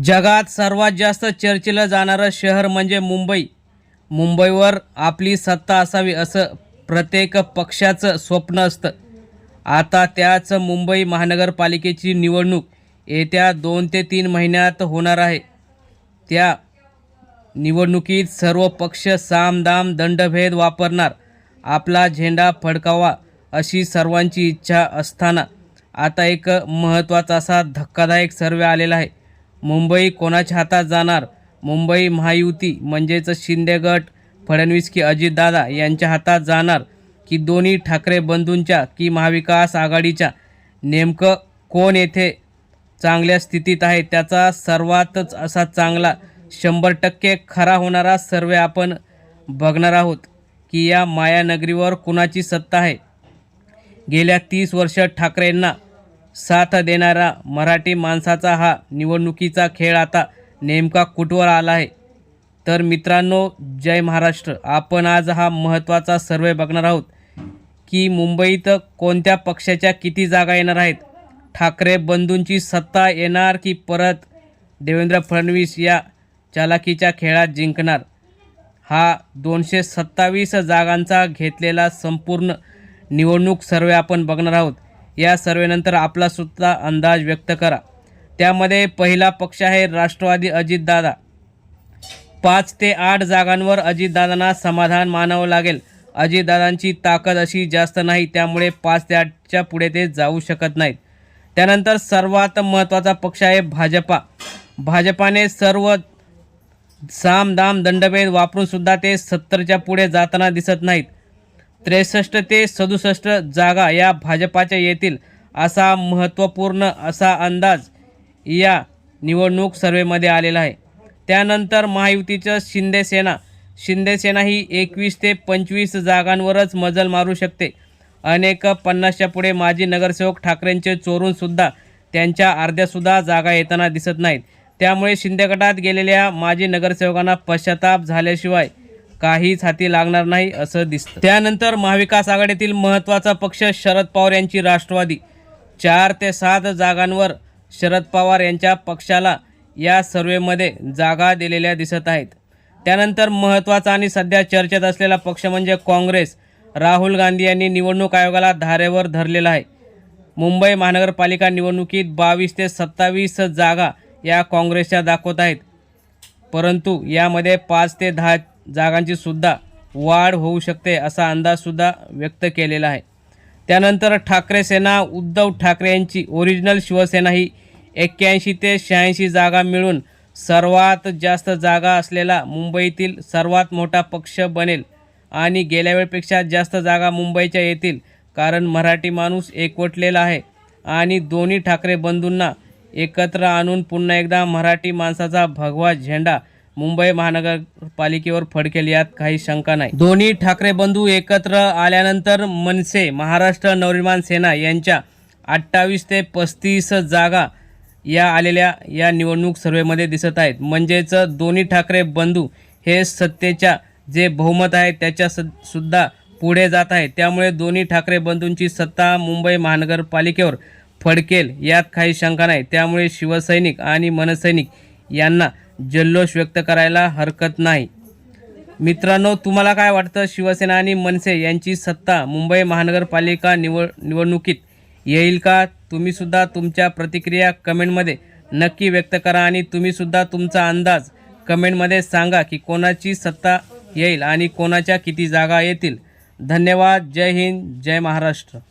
जगात सर्वात जास्त चर्चेलं जाणारं शहर म्हणजे मुंबई. मुंबईवर आपली सत्ता असावी असं प्रत्येक पक्षाचं स्वप्न असतं. आता त्याच मुंबई महानगरपालिकेची निवडणूक येत्या दोन ते तीन महिन्यात होणार आहे. त्या निवडणुकीत सर्व पक्ष सामदाम दंडभेद वापरणार आपला झेंडा फडकावा अशी सर्वांची इच्छा असताना. आता एक महत्त्वाचा असा धक्कादायक सर्वे आलेला आहे. मुंबई कोणाच्या हातात जाणार? मुंबई महायुती म्हणजेच शिंदे गट फडणवीस की अजितदादा यांच्या हातात जाणार? की दोन्ही ठाकरे बंधूंच्या की महाविकास आघाडीच्या? नेमकं कोण येथे चांगल्या स्थितीत आहे? त्याचा सर्वातच असा चांगला शंभर टक्के खरा होणारा सर्वे आपण बघणार आहोत. की या मायानगरीवर कुणाची सत्ता आहे? गेल्या तीस वर्ष ठाकरेंना साथ देणारा मराठी माणसाचा हा निवडणुकीचा खेळ आता नेमका कुठवर आला आहे? तर मित्रांनो जय महाराष्ट्र. आपण आज हा महत्त्वाचा सर्वे बघणार आहोत की मुंबईत कोणत्या पक्षाच्या किती जागा येणार आहेत? ठाकरे बंधूंची सत्ता येणार की परत? देवेंद्र फडणवीस या चालाकीच्या खेळात जिंकणार. हा दोनशे सत्तावीस जागांचा घेतलेला संपूर्ण निवडणूक सर्वे आपण बघणार आहोत. या सर्वेनंतर आपला सुद्धा अंदाज व्यक्त करा. त्यामध्ये पहिला पक्ष आहे राष्ट्रवादी अजितदादा पाच ते आठ जागांवर अजितदादांना समाधान मानावं लागेल. अजितदादांची ताकद अशी जास्त नाही त्यामुळे पाच ते आठच्या पुढे ते जाऊ शकत नाहीत. त्यानंतर सर्वात महत्त्वाचा पक्ष आहे भाजपा. भाजपाने सर्व साम दाम दंडभेद वापरूनसुद्धा ते सत्तरच्या पुढे जाताना दिसत नाहीत. त्रेसष्ट ते सदुसष्ट जागा या भाजपाच्या येतील असा महत्त्वपूर्ण असा अंदाज या निवडणूक सर्वेमध्ये आलेला आहे. त्यानंतर महायुतीचं शिंदेसेना शिंदेसेना ही एकवीस ते पंचवीस जागांवरच मजल मारू शकते. अनेक पन्नासच्या पुढे माजी नगरसेवक ठाकरेंचे चोरूनसुद्धा त्यांच्या अर्ध्यासुद्धा जागा येताना दिसत नाहीत. त्यामुळे शिंदे गटात गेलेल्या माजी नगरसेवकांना पश्चाताप झाल्याशिवाय काहीच हाती लागणार नाही असं दिसतं. त्यानंतर महाविकास आघाडीतील महत्त्वाचा पक्ष शरद पवार यांची राष्ट्रवादी. चार ते सात जागांवर शरद पवार यांच्या पक्षाला या सर्वेमध्ये जागा दिलेल्या दिसत आहेत. त्यानंतर महत्त्वाचा आणि सध्या चर्चेत असलेला पक्ष म्हणजे काँग्रेस. राहुल गांधी यांनी निवडणूक आयोगाला धारेवर धरलेला आहे. मुंबई महानगरपालिका निवडणुकीत बावीस ते सत्तावीस जागा या काँग्रेसच्या दाखवत आहेत. परंतु यामध्ये पाच ते दहा जागांची सुद्धा वाढ होऊ शकते असा अंदाजसुद्धा व्यक्त केलेला आहे. त्यानंतर ठाकरे सेना उद्धव ठाकरे यांची ओरिजिनल शिवसेना ही एक्क्याऐंशी ते शहाऐंशी जागा मिळून सर्वात जास्त जागा असलेला मुंबईतील सर्वात मोठा पक्ष बनेल आणि गेल्या वेळेपेक्षा जास्त जागा मुंबईच्या येतील कारण मराठी माणूस एकवटलेला आहे आणि दोन्ही ठाकरे बंधूंना एकत्र आणून पुन्हा एकदा मराठी माणसाचा भगवा झेंडा मुंबई महानगरपालिकेवर फडकेल यात काही शंका नाही. दोन्ही ठाकरे बंधू एकत्र आल्यानंतर मनसे महाराष्ट्र नवनिर्माण सेना यांच्या अठ्ठावीस ते पस्तीस जागा या आलेल्या या निवडणूक सर्वेमध्ये दिसत आहेत. म्हणजेच दोन्ही ठाकरे बंधू हे सत्तेच्या जे बहुमत आहे त्याच्या स सुद्धा पुढे जात आहे त्यामुळे दोन्ही ठाकरे बंधूंची सत्ता मुंबई महानगरपालिकेवर फडकेल यात काही शंका नाही. त्यामुळे शिवसैनिक आणि मनसैनिक यांना जल्लोष व्यक्त करायला हरकत नाही. मित्रांनो तुम्हाला काय वाटतं? शिवसेना आणि मनसे यांची सत्ता मुंबई महानगरपालिका निवड निवडणुकीत येईल का? तुम्हीसुद्धा तुमच्या प्रतिक्रिया कमेंटमध्ये नक्की व्यक्त करा आणि तुम्हीसुद्धा तुमचा अंदाज कमेंटमध्ये सांगा की कोणाची सत्ता येईल आणि कोणाच्या किती जागा येतील. धन्यवाद. जय हिंद. जय महाराष्ट्र.